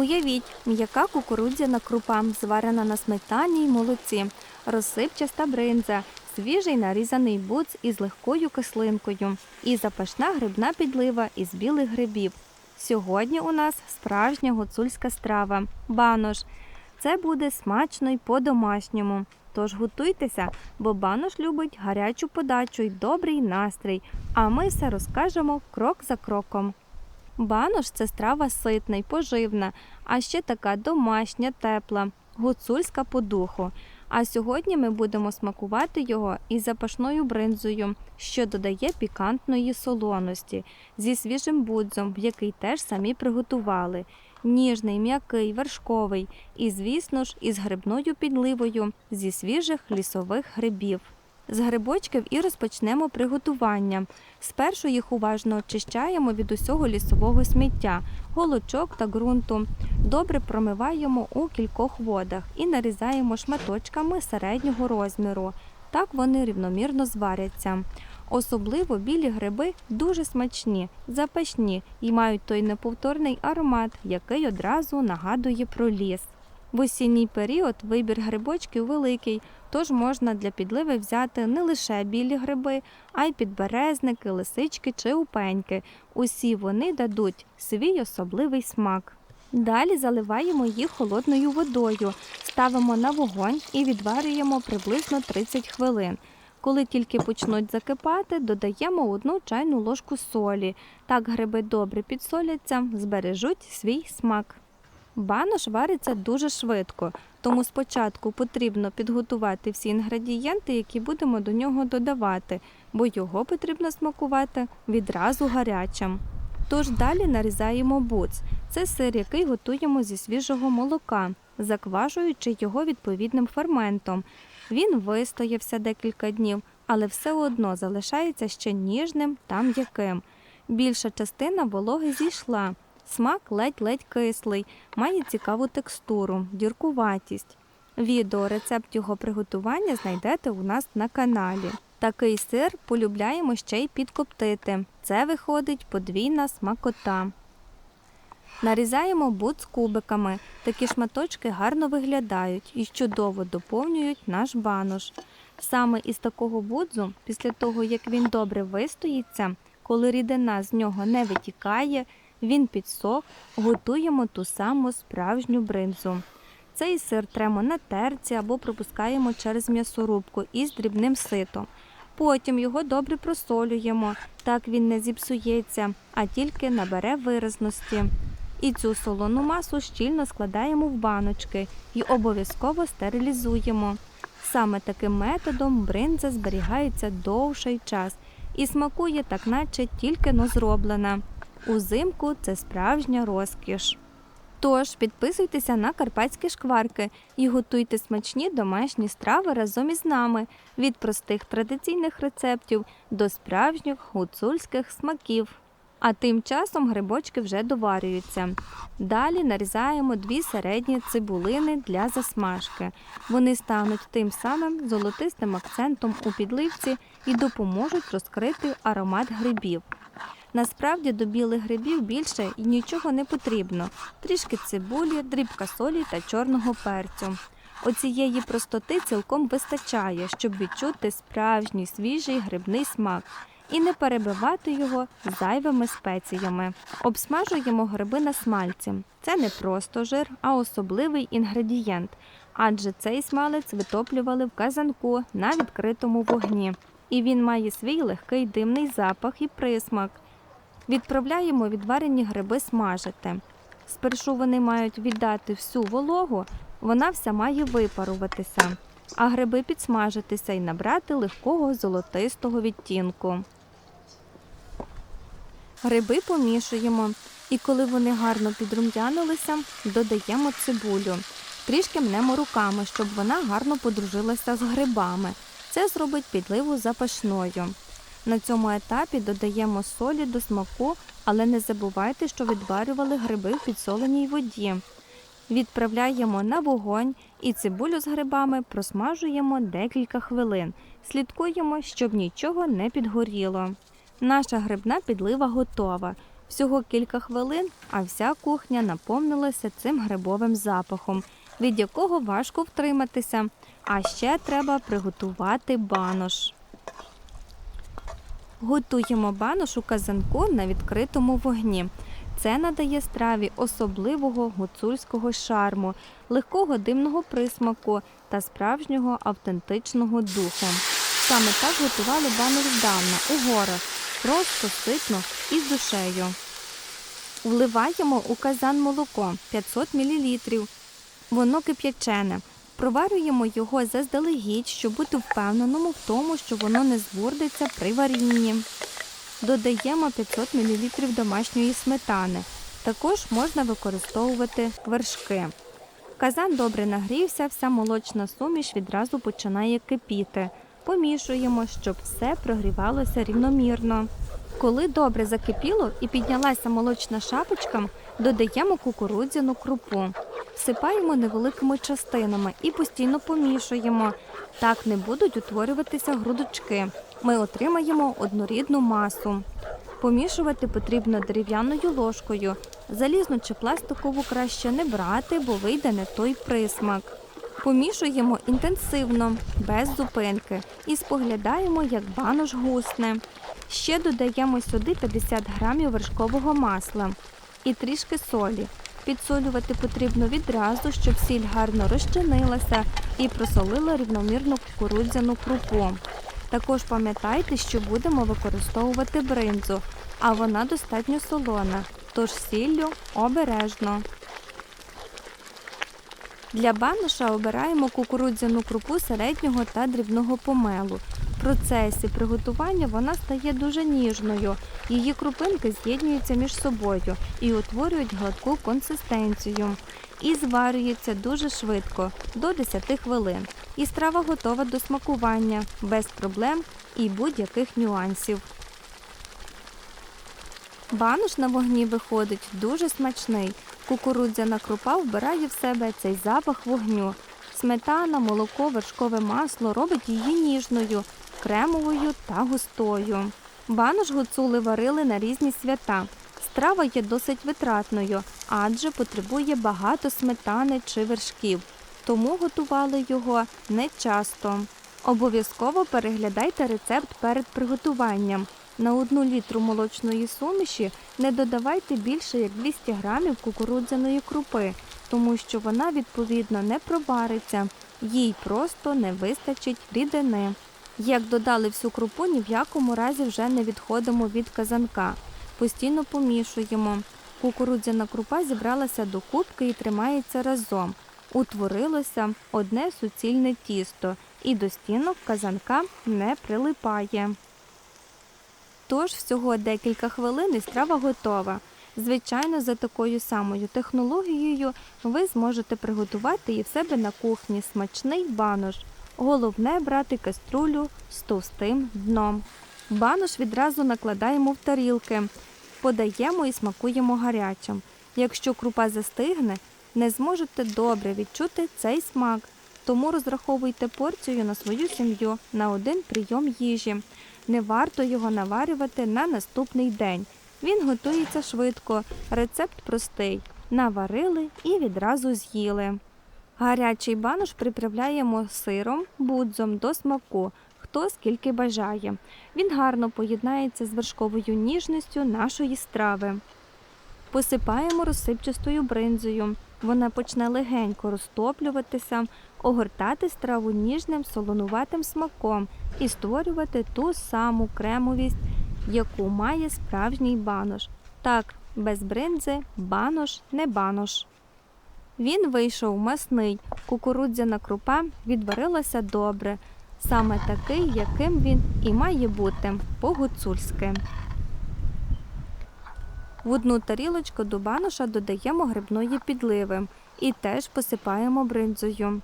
Уявіть, м'яка кукурудзяна крупа, зварена на сметані й молоці, розсипчаста бринза, свіжий нарізаний буц із легкою кислинкою і запашна грибна підлива із білих грибів. Сьогодні у нас справжня гуцульська страва банош. Це буде смачно й по-домашньому. Тож готуйтеся, бо банош любить гарячу подачу й добрий настрій. А ми все розкажемо крок за кроком. Банош це страва ситна й поживна, а ще така домашня, тепла, гуцульська по духу. А сьогодні ми будемо смакувати його із запашною бринзою, що додає пікантної солоності, зі свіжим будзом, який теж самі приготували. Ніжний, м'який, вершковий і, звісно ж, із грибною підливою зі свіжих лісових грибів. З грибочків і розпочнемо приготування. Спершу їх уважно очищаємо від усього лісового сміття, голочок та ґрунту. Добре промиваємо у кількох водах і нарізаємо шматочками середнього розміру. Так вони рівномірно зваряться. Особливо білі гриби дуже смачні, запашні і мають той неповторний аромат, який одразу нагадує про ліс. В осінній період вибір грибочків великий, тож можна для підливи взяти не лише білі гриби, а й підберезники, лисички чи упеньки. Усі вони дадуть свій особливий смак. Далі заливаємо їх холодною водою, ставимо на вогонь і відварюємо приблизно 30 хвилин. Коли тільки почнуть закипати, додаємо одну чайну ложку солі. Так гриби добре підсоляться, збережуть свій смак. Банош вариться дуже швидко, тому спочатку потрібно підготувати всі інгредієнти, які будемо до нього додавати, бо його потрібно смакувати відразу гарячим. Тож далі нарізаємо буц. Це сир, який готуємо зі свіжого молока, заквашуючи його відповідним ферментом. Він вистоявся декілька днів, але все одно залишається ще ніжним та м'яким. Більша частина вологи зійшла. Смак ледь-ледь кислий, має цікаву текстуру, діркуватість. Відео рецепт його приготування знайдете у нас на каналі. Такий сир полюбляємо ще й підкоптити. Це виходить подвійна смакота. Нарізаємо буц кубиками. Такі шматочки гарно виглядають і чудово доповнюють наш банош. Саме із такого будзу, після того як він добре вистоїться, коли рідина з нього не витікає, він підсох, готуємо ту саму справжню бринзу. Цей сир тремо на терці або пропускаємо через м'ясорубку із дрібним ситом. Потім його добре просолюємо, так він не зіпсується, а тільки набере виразності. І цю солону масу щільно складаємо в баночки і обов'язково стерилізуємо. Саме таким методом бринза зберігається довший час і смакує так, наче тільки но зроблена. Узимку це справжня розкіш. Тож підписуйтеся на карпатські шкварки і готуйте смачні домашні страви разом із нами від простих традиційних рецептів до справжніх гуцульських смаків. А тим часом грибочки вже доварюються. Далі нарізаємо дві середні цибулини для засмажки. Вони стануть тим самим золотистим акцентом у підливці і допоможуть розкрити аромат грибів. Насправді до білих грибів більше і нічого не потрібно. Трішки цибулі, дрібка солі та чорного перцю. Оцієї простоти цілком вистачає, щоб відчути справжній свіжий грибний смак і не перебивати його зайвими спеціями. Обсмажуємо гриби на смальці. Це не просто жир, а особливий інгредієнт, адже цей смалець витоплювали в казанку на відкритому вогні. І він має свій легкий димний запах і присмак. Відправляємо відварені гриби смажити. Спершу вони мають віддати всю вологу, вона вся має випаруватися, а гриби підсмажитися і набрати легкого золотистого відтінку. Гриби помішуємо, і коли вони гарно підрум'янилися, додаємо цибулю. Трішки мнемо руками, щоб вона гарно подружилася з грибами. Це зробить підливу запашною. На цьому етапі додаємо солі до смаку, але не забувайте, що відварювали гриби в підсоленій воді. Відправляємо на вогонь і цибулю з грибами просмажуємо декілька хвилин. Слідкуємо, щоб нічого не підгоріло. Наша грибна підлива готова. Всього кілька хвилин, а вся кухня наповнилася цим грибовим запахом, від якого важко втриматися. А ще треба приготувати банош. Готуємо банош у казанку на відкритому вогні. Це надає страві особливого гуцульського шарму, легкого димного присмаку та справжнього автентичного духу. Саме так готували банош здавна у горах, просто ситно і з душею. Вливаємо у казан молоко 500 мл. Воно кип'ячене. Проварюємо його заздалегідь, щоб бути впевненому в тому, що воно не збурдиться при варінні. Додаємо 500 мл домашньої сметани. Також можна використовувати вершки. Казан добре нагрівся, вся молочна суміш відразу починає кипіти. Помішуємо, щоб все прогрівалося рівномірно. Коли добре закипіло і піднялася молочна шапочка, додаємо кукурудзяну крупу. Всипаємо невеликими частинами і постійно помішуємо. Так не будуть утворюватися грудочки. Ми отримаємо однорідну масу. Помішувати потрібно дерев'яною ложкою. Залізну чи пластикову краще не брати, бо вийде не той присмак. Помішуємо інтенсивно, без зупинки, і споглядаємо, як банош гусне. Ще додаємо сюди 50 грамів вершкового масла і трішки солі. Підсолювати потрібно відразу, щоб сіль гарно розчинилася і просолила рівномірну кукурудзяну крупу. Також пам'ятайте, що будемо використовувати бринзу, а вона достатньо солона, тож сіллю обережно. Для баноша обираємо кукурудзяну крупу середнього та дрібного помелу. Процесі приготування вона стає дуже ніжною. Її крупинки з'єднуються між собою і утворюють гладку консистенцію. І зварюється дуже швидко до 10 хвилин. І страва готова до смакування без проблем і будь-яких нюансів. Банош на вогні виходить дуже смачний. Кукурудзяна крупа вбирає в себе цей запах вогню. Сметана, молоко, вершкове масло робить її ніжною, кремовою та густою. Банош гуцули варили на різні свята. Страва є досить витратною, адже потребує багато сметани чи вершків, тому готували його не часто. Обов'язково переглядайте рецепт перед приготуванням. На одну літру молочної суміші не додавайте більше як 200 грамів кукурудзяної крупи, тому що вона відповідно не провариться, їй просто не вистачить рідини. Як додали всю крупу, ні в якому разі вже не відходимо від казанка. Постійно помішуємо. Кукурудзяна крупа зібралася до кубки і тримається разом. Утворилося одне суцільне тісто, і до стінок казанка не прилипає. Тож всього декілька хвилин і страва готова. Звичайно, за такою самою технологією ви зможете приготувати і в себе на кухні смачний банош. Головне брати каструлю з товстим дном. Банош відразу накладаємо в тарілки, подаємо і смакуємо гарячим. Якщо крупа застигне, не зможете добре відчути цей смак. Тому розраховуйте порцію на свою сім'ю на один прийом їжі. Не варто його наварювати на наступний день. Він готується швидко, рецепт простий. Наварили і відразу з'їли. Гарячий банош приправляємо сиром, будзом до смаку, хто скільки бажає. Він гарно поєднається з вершковою ніжністю нашої страви. Посипаємо розсипчастою бринзою. Вона почне легенько розтоплюватися, огортати страву ніжним солонуватим смаком і створювати ту саму кремовість, яку має справжній банош. Так, без бринзи банош не банош. Він вийшов масний, кукурудзяна крупа відварилася добре, саме такий, яким він і має бути по-гуцульськи. В одну тарілочку до баноша додаємо грибної підливи і теж посипаємо бринзою.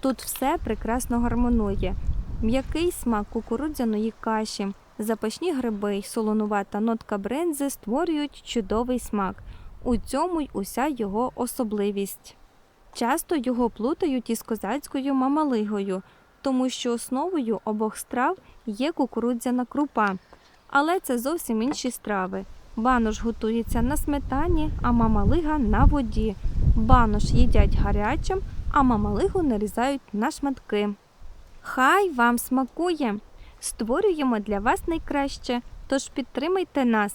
Тут все прекрасно гармонує. М'який смак кукурудзяної каші, запашні гриби й солонувата нотка бринзи створюють чудовий смак. У цьому й уся його особливість. Часто його плутають із козацькою мамалигою, тому що основою обох страв є кукурудзяна крупа. Але це зовсім інші страви. Банош готується на сметані, а мамалига на воді. Банош їдять гарячим, а мамалигу нарізають на шматки. Хай вам смакує! Створюємо для вас найкраще, тож підтримайте нас